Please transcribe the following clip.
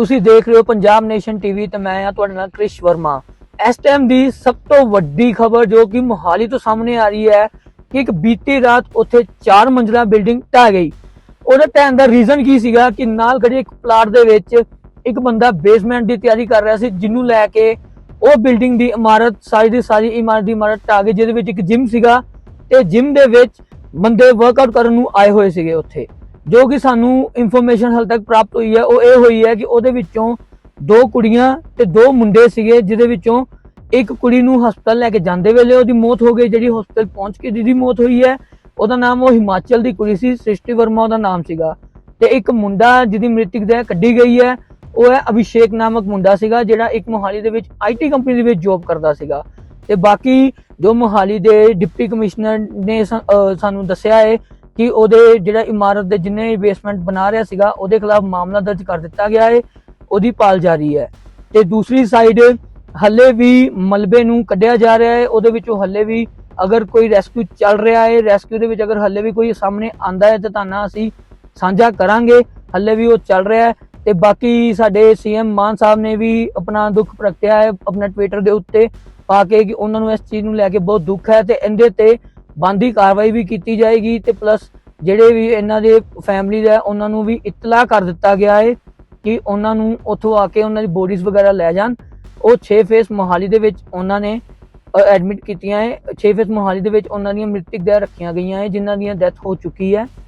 ਤੁਸੀਂ ਦੇਖ ਰਹੇ ਹੋ ਪੰਜਾਬ ਨੇਸ਼ਨ ਟੀਵੀ ਤੇ ਮੈਂ ਆ ਤੁਹਾਡੇ ਨਾਲ ਕ੍ਰਿਸ਼ ਵਰਮਾ। ਇਸ ਟਾਈਮ ਦੀ ਸਭ ਤੋਂ ਵੱਡੀ ਖਬਰ ਜੋ ਕਿ ਮੋਹਾਲੀ ਤੋਂ ਸਾਹਮਣੇ ਆ ਰਹੀ ਹੈ ਕਿ ਇੱਕ ਬੀਤੀ ਰਾਤ ਉੱਥੇ 4 ਮੰਜ਼ਲਾ ਬਿਲਡਿੰਗ ਢਹਿ ਗਈ। ਉਹਦਾ ਟਾਈਮ ਦਾ ਰੀਜ਼ਨ ਕੀ ਸੀਗਾ ਕਿ ਨਾਲ ਖੜੀ ਇੱਕ ਪਲਾਟ ਦੇ ਵਿੱਚ ਇੱਕ ਬੰਦਾ ਬੇਸਮੈਂਟ ਦੀ ਤਿਆਰੀ ਕਰ ਰਿਹਾ ਸੀ ਜਿਹਨੂੰ ਲੈ ਕੇ ਉਹ ਬਿਲਡਿੰਗ ਦੀ ਇਮਾਰਤ, ਸਾਰੀ ਦੀ ਸਾਰੀ ਇਮਾਰਤ ਦੀ ਇਮਾਰਤ ਢਾਹ ਗਈ, ਜਿਹਦੇ ਵਿੱਚ ਇੱਕ ਜਿਮ ਸੀਗਾ ਤੇ ਜਿਮ ਦੇ ਵਿੱਚ ਬੰਦੇ ਵਰਕਆਊਟ ਕਰਨ ਨੂੰ ਆਏ ਹੋਏ ਸੀਗੇ ਉੱਥੇ। ਜੋ ਕਿ ਸਾਨੂੰ ਇਨਫੋਰਮੇਸ਼ਨ ਹਾਲ ਤੱਕ ਪ੍ਰਾਪਤ ਹੋਈ ਹੈ, ਉਹ ਇਹ ਹੋਈ ਹੈ ਕਿ ਉਹਦੇ ਵਿੱਚੋਂ ਦੋ ਕੁੜੀਆਂ ਤੇ ਦੋ ਮੁੰਡੇ ਸੀਗੇ, ਜਿਹਦੇ ਵਿੱਚੋਂ ਇੱਕ ਕੁੜੀ ਨੂੰ ਹਸਪਤਾਲ ਲੈ ਕੇ ਜਾਂਦੇ ਵੇਲੇ ਉਹਦੀ ਮੌਤ ਹੋ ਗਈ, ਜਿਹੜੀ ਹਸਪਤਾਲ ਪਹੁੰਚ ਕੇ ਜਿਹਦੀ ਮੌਤ ਹੋਈ ਹੈ। ਉਹਦਾ ਨਾਮ ਉਹ ਹਿਮਾਚਲ ਦੀ ਕੁੜੀ ਸੀ, ਸ੍ਰਿਸ਼ਟੀ ਵਰਮਾ ਉਹਦਾ ਨਾਮ ਸੀਗਾ। ਤੇ ਇੱਕ ਮੁੰਡਾ ਜਿਹਦੀ ਮ੍ਰਿਤਕ ਦੇਹ ਕੱਢੀ ਗਈ ਹੈ, ਉਹ ਹੈ ਅਭਿਸ਼ੇਕ ਨਾਮਕ ਮੁੰਡਾ ਸੀਗਾ, ਜਿਹੜਾ ਇੱਕ ਮੋਹਾਲੀ ਦੇ ਵਿੱਚ ਆਈਟੀ ਕੰਪਨੀ ਦੇ ਵਿੱਚ ਜੌਬ ਕਰਦਾ ਸੀਗਾ। ਤੇ ਬਾਕੀ ਜੋ ਮੋਹਾਲੀ ਦੇ ਡਿਪਟੀ ਕਮਿਸ਼ਨਰ ਨੇ ਸਾਨੂੰ ਦੱਸਿਆ ਹੈ ਕਿ ਉਹਦੇ ਜਿਹੜਾ ਇਮਾਰਤ ਦੇ ਜਿੰਨੇ ਬੇਸਮੈਂਟ ਬਣਾ ਰਿਹਾ ਸੀਗਾ, ਉਹਦੇ ਖਿਲਾਫ ਮਾਮਲਾ ਦਰਜ ਕਰ ਦਿੱਤਾ ਗਿਆ ਹੈ, ਉਹਦੀ ਪਾਲ ਜਾਰੀ ਹੈ। ਤੇ ਦੂਸਰੀ ਸਾਈਡ ਹੱਲੇ ਵੀ ਮਲਬੇ ਨੂੰ ਕੱਢਿਆ ਜਾ ਰਿਹਾ ਹੈ, ਉਹਦੇ ਵਿੱਚੋਂ ਹੱਲੇ ਵੀ ਅਗਰ ਕੋਈ ਰੈਸਕਿਊ ਚੱਲ ਰਿਹਾ ਹੈ ਰੈਸਕਿਊ ਦੇ ਵਿੱਚ ਅਗਰ ਹੱਲੇ ਵੀ ਕੋਈ ਸਾਹਮਣੇ ਆਂਦਾ ਹੈ, ਤਾਂ ਤੁਹਾਨੂੰ ਅਸੀਂ ਸਾਂਝਾ ਕਰਾਂਗੇ। ਹੱਲੇ ਵੀ ਉਹ ਚੱਲ ਰਿਹਾ ਹੈ ਤੇ ਬਾਕੀ ਸਾਡੇ ਸੀਐਮ ਮਾਨ ਸਾਹਿਬ ਨੇ ਵੀ ਆਪਣਾ ਦੁੱਖ ਪ੍ਰਗਟਿਆ ਹੈ, ਆਪਣਾ ਟਵਿੱਟਰ ਦੇ ਉੱਤੇ ਪਾ ਕੇ ਕਿ ਉਹਨਾਂ ਨੂੰ ਇਸ ਚੀਜ਼ ਨੂੰ ਲੈ ਕੇ ਬਹੁਤ ਦੁੱਖ ਹੈ ਤੇ ਇਹਦੇ ਤੇ ਬੰਦੀ ਕਾਰਵਾਈ ਵੀ ਕੀਤੀ ਜਾਏਗੀ ਤੇ ਪਲੱਸ ਜਿਹੜੇ ਵੀ ਇਹਨਾਂ ਦੇ ਫੈਮਿਲੀ ਦਾ ਉਹਨਾਂ ਨੂੰ ਵੀ ਇਤਲਾਹ ਕਰ ਦਿੱਤਾ ਗਿਆ ਹੈ ਕਿ ਉਹਨਾਂ ਨੂੰ ਉੱਥੋਂ ਆ ਕੇ ਉਹਨਾਂ ਦੀ ਬੋਡੀਜ਼ ਵਗੈਰਾ ਲੈ ਜਾਣ। ਉਹ 6 ਫੇਸ ਮੋਹਾਲੀ ਦੇ ਵਿੱਚ ਉਹਨਾਂ ਨੇ ਐਡਮਿਟ ਕੀਤੀਆਂ ਹੈ। 6 ਫੇਸ ਮੋਹਾਲੀ ਦੇ ਵਿੱਚ ਉਹਨਾਂ ਦੀਆਂ ਮ੍ਰਿਤਕ ਦੇਹ ਰੱਖੀਆਂ ਗਈਆਂ ਹੈ, ਜਿਨ੍ਹਾਂ ਦੀਆਂ ਡੈਥ ਹੋ ਚੁੱਕੀ ਹੈ।